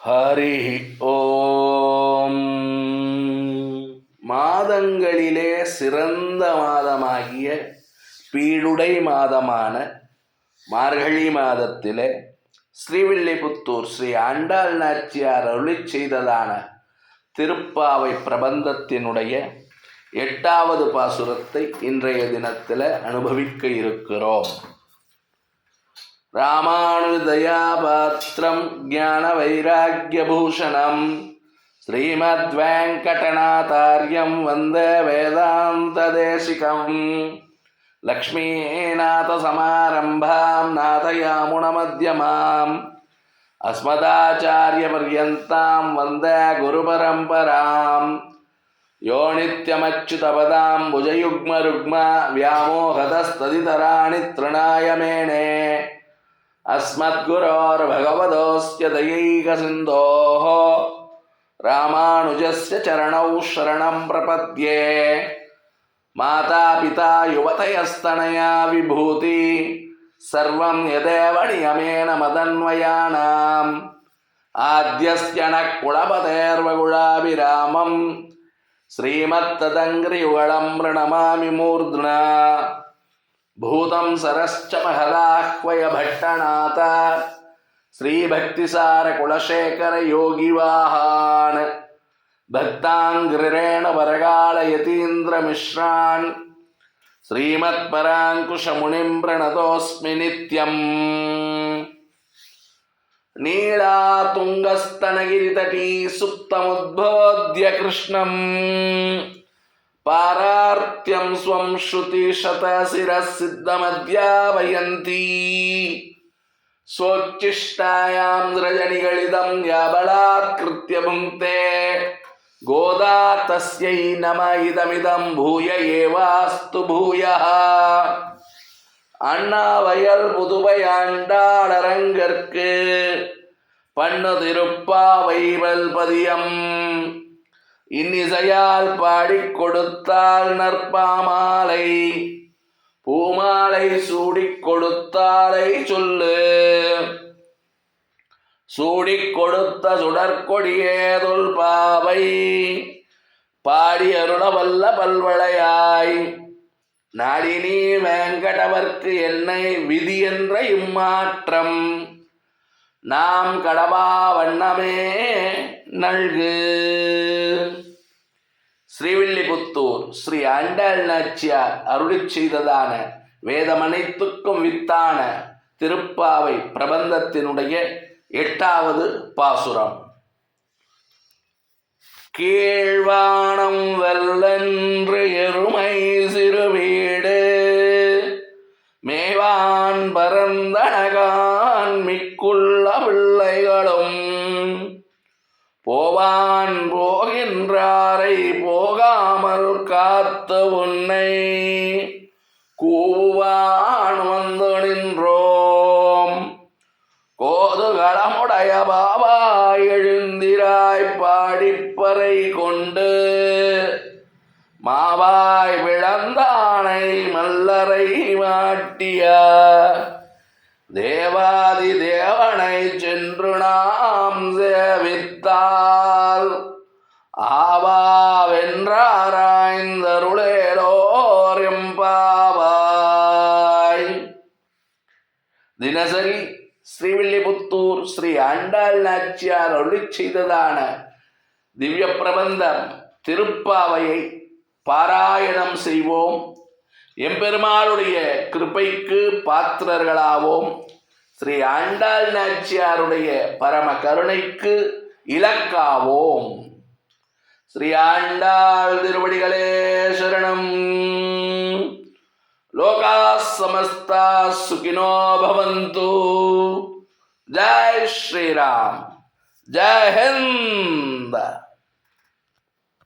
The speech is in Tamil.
ஹரி ஓம். மாதங்களிலே சிறந்த மாதமாகிய பீடுடை மாதமான மார்கழி மாதத்திலே ஸ்ரீவில்லிபுத்தூர் ஸ்ரீ ஆண்டாள் நாச்சியார் அருளி செய்ததான திருப்பாவை பிரபந்தத்தினுடைய எட்டாவது பாசுரத்தை இன்றைய தினத்தில் அனுபவிக்க இருக்கிறோம். ராமானுஜதயாபாத்திரம் ஞான வைராக்கியபூஷணம் ஸ்ரீமத்வேங்கடநாதாரியம் வந்த வேதாந்ததேசிகம் லக்ஷ்மீநாதசமாரம்பாம் நாதயாமுனமத்தியமாம் अस्मदाचार्यपर्यन्तां वन्दे गुरुपरम्परां यो नित्यमच्युतपदां भुजयुग्मरुग्म व्यामोहतस्तदितराणि तृणाय मेणे अस्मद्गुरोर्भगवतोऽस्य दयैकसिन्धोः रामानुजस्य चरणौ शरणं प्रपद्ये मातापिता युवतयस्तनया विभूति सर्वं यदेव नियमेन मदन्वयानाम् आद्यस्य नः कुलपतेर्वकुलाभिरामं श्रीमत्तदङ्घ्रियुगलं प्रणमामि मूर्ध्ना भूतं सरश्च महदाह्वय भट्टनाथ श्रीभक्तिसारकुलशेखरयोगिवाहान् भक्ताङ्घ्रिरेण वरगालयतीन्द्रमिश्रान् श्रीमत्पराङ्कुशमुनिं प्रणतोऽस्मि नित्यम् नीलातुङ्गस्तनगिरितटी सुप्तमुद्बोध्य कृष्णम् பாரார்த்தியம் ஸ்வம் ஸ்ருதி சதசிர சித்தமத்யாபயந்தி சோச்சிஷ்டாயாம் ரஜனிகளிதம் யாபலாத்கிருத்ய புங்க்தே கோதா தஸ்யை நம இதமிதம் பூய ஏவாஸ்து பூயா அண்ணாவயல் புதுவை ஆண்டாளரங்கற்கு பண்ணு திருப்பாவை வல்பதியம். இன்னிசையால் பாடிக் கொடுத்தால் நற்பாமாலை பூமாலை சூடிக் கொடுத்தாலை சொல்லு. சூடிக் கொடுத்த சுடற்கொடியேதுல் பாவை பாடி அருளவல்ல பல்வளையாய். நாடினி வேங்கடவர்க்கு என்னை விதி என்ற இம்மாற்றம் நாம் கடவா வண்ணமே நல்கு. ஸ்ரீவில்லிபுத்தூர் ஸ்ரீ ஆண்டாள் நாச்சியார் அருளி செய்ததான வேதமனைத்துக்கும் வித்தான திருப்பாவை பிரபந்தத்தினுடைய எட்டாவது பாசுரம். கீழ்வானம் வல்லன்று எருமை சிறுவீடு. மேவான் பரந்தனகான் மிக்குள்ள பிள்ளைகளும் போவான் போகின்றாரை போகாமல் காத்த உன்னை. கூவான் வந்து நின்றோம். கோதுகலமுடைய பாபா எழுந்திராய் பாடிப்பறை கொண்டு. மாவாய் விழந்தானை மல்லரை மாட்டியா தினசரி ஸ்ரீவில்லிபுத்தூர் ஸ்ரீ ஆண்டாள் நாச்சியார் அருளிச் செய்ததான திவ்ய பிரபந்தம் திருப்பாவையை பாராயணம் செய்வோம். எம்பெருமாளுடைய கிருபைக்கு பாத்திரர்களாவோம். ஸ்ரீ ஆண்டாள் நாச்சியாருடைய பரம கருணைக்கு இலக்காவோம். ஸ்ரீ ஆண்டாள் திருவடிகளே சரணம். लोका समस्ता सुखिनो भवंतु जय श्री राम जय हिंद